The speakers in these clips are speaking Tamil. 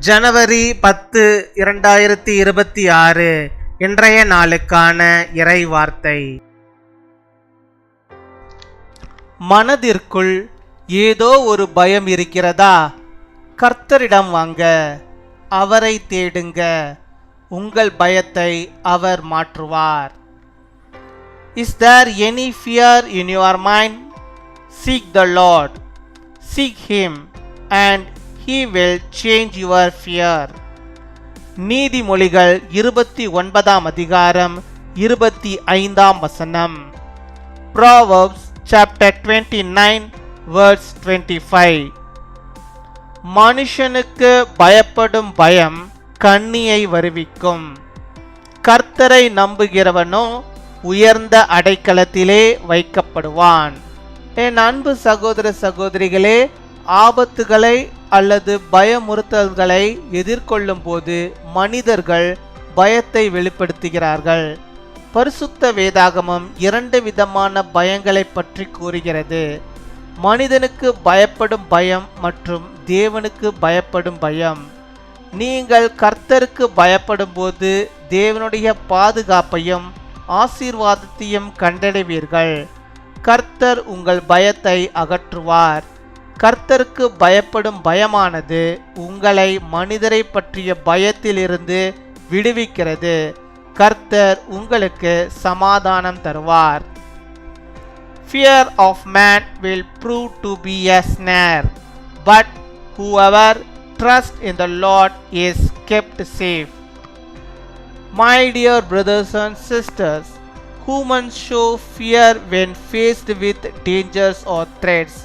ஜனவரி பத்து இரண்டாயிரத்தி இருபத்தி ஆறு இன்றைய நாளுக்கான இறை வார்த்தை மனதிற்குள் ஏதோ ஒரு பயம் இருக்கிறதா? கர்த்தரிடம் வாங்க அவரை தேடுங்க. உங்கள் பயத்தை அவர் மாற்றுவார். Is there any fear in your mind seek the lord seek him and he will change your fear நீதிமொழிகள் இருபத்தி ஒன்பதாம் அதிகாரம் இருபத்தி ஐந்தாம் வசனம். Proverbs chapter twenty nine words twenty five மனுஷனுக்கு பயப்படும் பயம் கண்ணியை வருவிக்கும். கர்த்தரை நம்புகிறவனோ உயர்ந்த அடைக்கலத்திலே வைக்கப்படுவான். என் அன்பு சகோதர சகோதரிகளே ஆபத்துகளை அல்லது பயமுறுத்தல்களை எதிர்கொள்ளும் போது மனிதர்கள் பயத்தை வெளிப்படுத்துகிறார்கள். பரிசுத்த வேதாகமம் இரண்டு விதமான பயங்களை பற்றி கூறுகிறது. மனிதனுக்கு பயப்படும் பயம் மற்றும் தேவனுக்கு பயப்படும் பயம். நீங்கள் கர்த்தருக்கு பயப்படும் போது தேவனுடைய பாதுகாப்பையும் ஆசீர்வாதத்தையும் கண்டடைவீர்கள். கர்த்தர் உங்கள் பயத்தை அகற்றுவார். கர்த்தருக்கு பயப்படும் பயமானது உங்களை மனிதரை பற்றிய பயத்திலிருந்து விடுவிக்கிறது கர்த்தர் உங்களுக்கு சமாதானம் தருவார் fear of man will prove to be a snare but whoever trust in the lord is kept safe my dear brothers and sisters humans show fear when faced with dangers or threats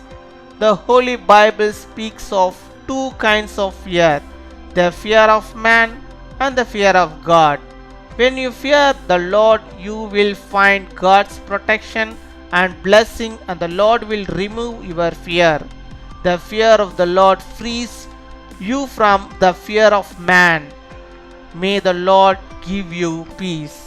The Holy Bible speaks of two kinds of fear the fear of man and the fear of God. When you fear the Lord, you will find God's protection and blessing, and the Lord will remove your fear. The fear of the Lord frees you from the fear of man. May the Lord give you peace.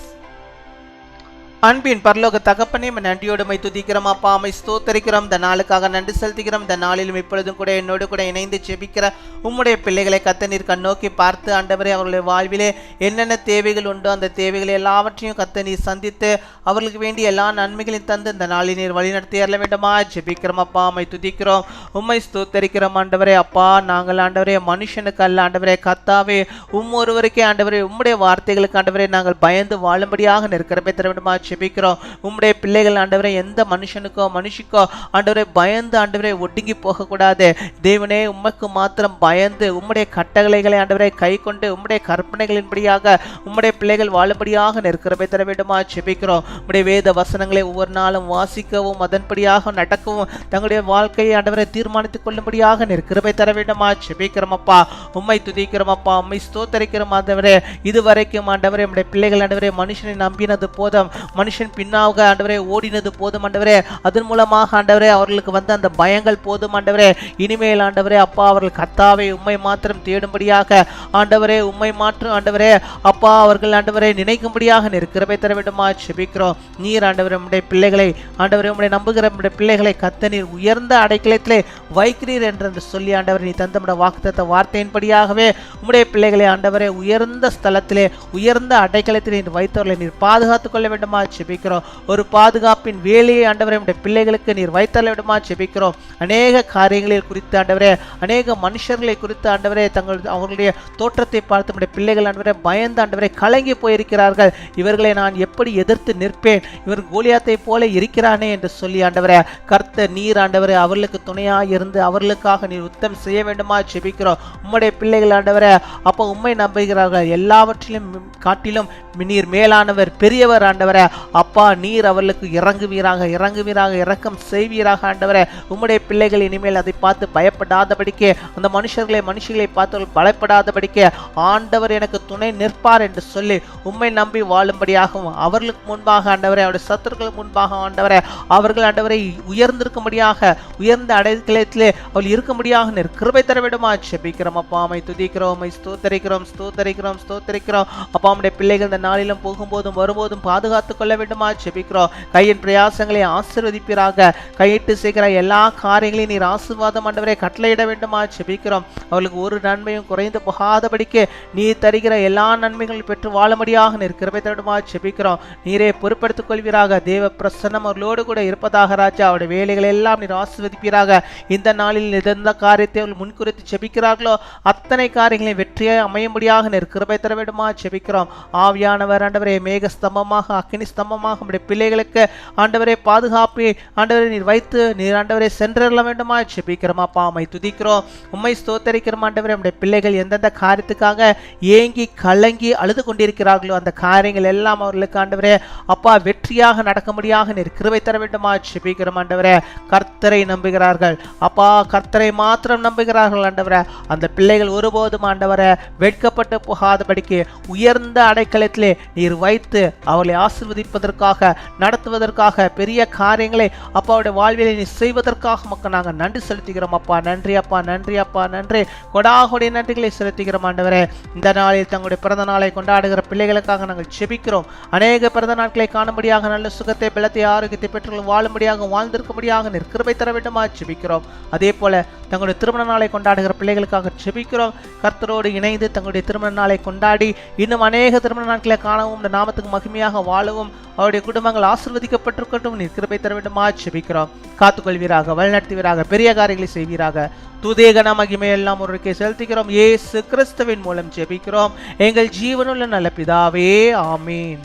அன்பின் பரலோக தகப்பனே நன்றியோடுமை துதிக்கிறோம். அப்பா அம்மை ஸ்தோத்தரிக்கிறோம். இந்த நாளுக்காக நன்றி செலுத்துகிறோம். இந்த நாளிலும் இப்பொழுதும் கூட என்னோடு கூட இணைந்து செபிக்கிற உம்முடைய பிள்ளைகளை கத்த நீர் கண்ணோக்கி பார்த்து ஆண்டவரே அவர்களுடைய வாழ்விலே என்னென்ன தேவைகள் உண்டோ அந்த தேவைகளை எல்லாவற்றையும் கத்த நீர் சந்தித்து அவர்களுக்கு வேண்டிய எல்லா நன்மைகளையும் தந்து இந்த நாளில் நீர் வழிநடத்தி ஏற வேண்டுமா? ஜெபிக்கிறோம் அப்பா அம்மை துதிக்கிறோம். உம்மை ஸ்தோத்தரிக்கிறோம் ஆண்டவரே அப்பா. நாங்கள் ஆண்டவரே மனுஷனுக்கு அல்ல ஆண்டவரே கத்தாவே. உம் ஒருவருக்கே ஆண்டவரே உம்முடைய வார்த்தைகளுக்கு ஆண்டவரே நாங்கள் பயந்து வாழும்படியாக நிற்கிறப்பே தர வேண்டுமா? ஜெபிக்கிறோம் உம்முடைய பிள்ளைகள் ஆண்டவரே எந்த மனுஷனுக்கோ மனுஷிக்கோ ஆண்டவரே பயந்து ஆண்டவரே ஒடுங்கி போகக்கூடாது தேவனே உமக்கு மாத்திரம் பயந்து உம்முடைய கட்டளைகளை ஆண்டவரை கை கொண்டு உம்முடைய கற்பனைகளின்படியாக உம்முடைய பிள்ளைகள் வாழும்படியாக நிற்கிறவை தர வேண்டுமா ஜெபிக்கிறோம் உம்முடைய வேத வசனங்களை ஒவ்வொரு நாளும் வாசிக்கவும் அதன்படியாக நடக்கவும் தங்களுடைய வாழ்க்கையை ஆண்டவரை தீர்மானித்துக் கொள்ளும்படியாக நிற்கிறவை தர வேண்டுமா ஜெபிக்கிறோமப்பா உம்மை துதிக்கிறோமப்பா உம்மை ஸ்தோத்தரிக்கிறோம் ஆண்டவரே இதுவரைக்கும் ஆண்டவரே உம்முடைய பிள்ளைகள் ஆண்டவரே மனுஷனை நம்பினது போதும் மனுஷன் பின்னாக ஆண்டவரே ஓடினது போதும் ஆண்டவரே. அதன் மூலமாக ஆண்டவரே அவர்களுக்கு வந்த அந்த பயங்கள் போதும் ஆண்டவரே. இனிமேல் ஆண்டவரே அப்பா அவர்கள் கத்தாவை உண்மை மாத்திரம் தேடும்படியாக ஆண்டவரே உண்மை மாற்றும் ஆண்டவரே. அப்பா அவர்கள் ஆண்டவரை நினைக்கும்படியாக நிற்கிறவை தர வேண்டுமா செபிக்கிறோம் நீர் ஆண்டவரே உடைய பிள்ளைகளை ஆண்டவரே உடைய நம்புகிற பிள்ளைகளை கத்த நீர் உயர்ந்த அடைக்கலத்திலே வைக்கிறீர் என்று சொல்லி ஆண்டவர் நீ தந்தமுடைய வாக்குத்த வார்த்தையின்படியாகவே உம்முடைய பிள்ளைகளை ஆண்டவரே உயர்ந்த ஸ்தலத்திலே உயர்ந்த அடைக்கலத்திலே நீர் வைத்தவர்களை நீர் பாதுகாத்துக் கொள்ள வேண்டுமா செபிக்கிறோம் ஒரு பாதுகாப்பின் வேலையை ஆண்டவரே உடைய பிள்ளைகளுக்கு நீர் வைத்தள்ள விடுமா செபிக்கிறோம் அநேக காரியங்களில் குறித்து ஆண்டவரே அநேக மனுஷர்களை குறித்து ஆண்டவரே தங்கள் அவர்களுடைய தோற்றத்தை பார்த்து உடைய பிள்ளைகள் ஆண்டவரே பயந்து ஆண்டவரே கலங்கி போயிருக்கிறார்கள். இவர்களை நான் எப்படி எதிர்த்து நிற்பேன்? இவர் கோலியாத்தை போல இருக்கிறானே என்று சொல்லி ஆண்டவரே கர்த்த நீர் ஆண்டவரே அவர்களுக்கு துணையாக இருந்து அவர்களுக்காக நீர் உத்தம் செய்ய வேண்டுமா செபிக்கிறோம் உம்முடைய பிள்ளைகள் ஆண்டவரே அப்போ உண்மை நம்புகிறார்கள். எல்லாவற்றிலும் காட்டிலும் நீர் மேலானவர் பெரியவர் ஆண்டவரே. அப்பா நீர் அவர்களுக்கு இறங்குவீராக இறங்குவீராக இறக்கம் செய்வீராக ஆண்டவரே. உம்முடைய பிள்ளைகள் இனிமேல் அதை பார்த்து பயப்படாதபடிக்கு அந்த மனுஷர்களை மனுஷர்களை பார்த்து பயப்படாதபடிக்கு ஆண்டவர் எனக்கு துணை நிற்பார் என்று சொல்லி உம்மை நம்பி வாழும்படியாகவும் அவர்களுக்கு முன்பாக ஆண்டவரே அவருடைய சத்துருக்களுக்கு முன்பாக ஆண்டவரே அவர்கள் ஆண்டவரை உயர்ந்திருக்கும்படியாக உயர்ந்த அடைக்கலத்திலே அவள் இருக்கும்படியாக நீர் கிருபை தர விடுமா செபிக்கிறோம் அப்பா அம்மை துதிக்கிறோம் ஸ்தோத்தரிக்கிறோம் ஸ்தோத்தரிக்கிறோம் ஸ்தோத்தரிக்கிறோம். அப்பா நம்முடைய பிள்ளைகள் இந்த நாளிலும் போகும்போதும் வரும்போதும் பாதுகாத்துக்கொள்ள கொள்ள வேண்டுமா ஜெபிக்கிறோம். கையின் பிரயாசங்களை ஆசிர்வதிப்பீராக. கையிட்டு செய்கிற எல்லா காரியங்களையும் நீர் ஆசிர்வாதம் ஆண்டவரே கட்டளையிட வேண்டுமா ஜெபிக்கிறோம். அவளுக்கு ஒரு நன்மையும் குறைந்து போகாதபடிக்கு நீ தருகிற எல்லா நன்மைகளும் பெற்று வாழும்படியாக நீர் கிருபை தருமா ஜெபிக்கிறோம். நீரே பொறுப்படுத்திக் கொள்வீராக. தேவ பிரசன்னம் அவர்களோடு கூட இருப்பதாக ராஜா அவருடைய வேலைகளை எல்லாம் நீர் ஆசிர்வதிப்பீராக. இந்த நாளில் எந்த காரியத்தை அவர்கள் முன்குறித்து செபிக்கிறார்களோ அத்தனை காரியங்களையும் வெற்றியை அமையும்படியாக நீர் கிருபை தர வேண்டுமா ஜெபிக்கிறோம். ஆவியானவர் ஆண்டவரே மேக ஸ்தம்பமாக அக்கினி ஸ்தம்பமாக நம்முடைய பிள்ளைகளுக்கு ஆண்டவரை பாதுகாப்பி ஆண்டவரை நீர் வைத்து நீர் ஆண்டவரை சென்றள்ள வேண்டுமா ஜெபிக்கிறோம். அப்பா அம்மை துதிக்கிறோம். உம்மை ஸ்தோத்தரிக்கிறோம் ஆண்டவரை. நம்முடைய பிள்ளைகள் எந்தெந்த காரியத்துக்காக ஏங்கி கலங்கி அழுது கொண்டிருக்கிறார்களோ அந்த காரியங்கள் எல்லாம் அவர்களுக்கு ஆண்டவரே அப்பா வெற்றியாக நடக்கும்படியாக நீர் கிருவை தர வேண்டுமா செபிக்கிறோம் ஆண்டவரே. கர்த்தரை நம்புகிறார்கள். அப்பா கர்த்தரை மாத்திரம் நம்புகிறார்கள் ஆண்டவரே. அந்த பிள்ளைகள் ஒருபோதும் ஆண்டவரை வெட்கப்பட்டு போகாதபடிக்கு உயர்ந்த அடைக்கலத்திலே நீர் வைத்து அவர்களை ஆசிர்வதிப்பதற்காக நடத்துவதற்காக பெரிய காரியங்களை அப்பாவுடைய வாழ்விலை நீ செய்வதற்காக மக்கள் நாங்கள் நன்றி செலுத்துகிறோம் அப்பா. நன்றி அப்பா நன்றி அப்பா நன்றி. கொடாகுடைய நன்றிகளை செலுத்துகிறோம் ஆண்டவரே. இந்த நாளில் தங்களுடைய பிறந்த நாளை கொண்டாடுகிற பிள்ளைகளுக்காக நாங்கள் செபிக்கிறோம். அநேக பிறந்த நாட்களை காணும்படியாக நல்ல சுகத்தை பலத்தை ஆரோக்கியத்தை பெற்று வாழும்படியாக வாழ்ந்திருக்கும்படியாக நீர் தர வேண்டுமா செபிக்கிறோம். அதே போல தங்களுடைய திருமண நாளை கொண்டாடுகிற பிள்ளைகளுக்காக செபிக்கிறோம் கர்த்தரோடு இணைந்து தங்களுடைய திருமண நாளை கொண்டாடி இன்னும் அநேக திருமண நாட்களை காணவும் இந்த நாமத்துக்கு மகிமையாக வாழவும். அவருடைய குடும்பங்கள் ஆசிர்வதிக்கப்பட்டிருக்கட்டும். நீர் கிருபை தர வேண்டுமா? செபிக்கிறோம் காத்துக்கொள்வீராக வழிநடத்துவீராக பெரிய காரியங்களை செய்வீராக. துதேகன மகிமை எல்லாம் ஒருக்கே செலுத்துகிறோம். ஏசு கிறிஸ்துவின் மூலம் ஜெபிக்கிறோம். எங்கள் ஜீவனுள்ள நல்ல பிதாவே ஆமீன்.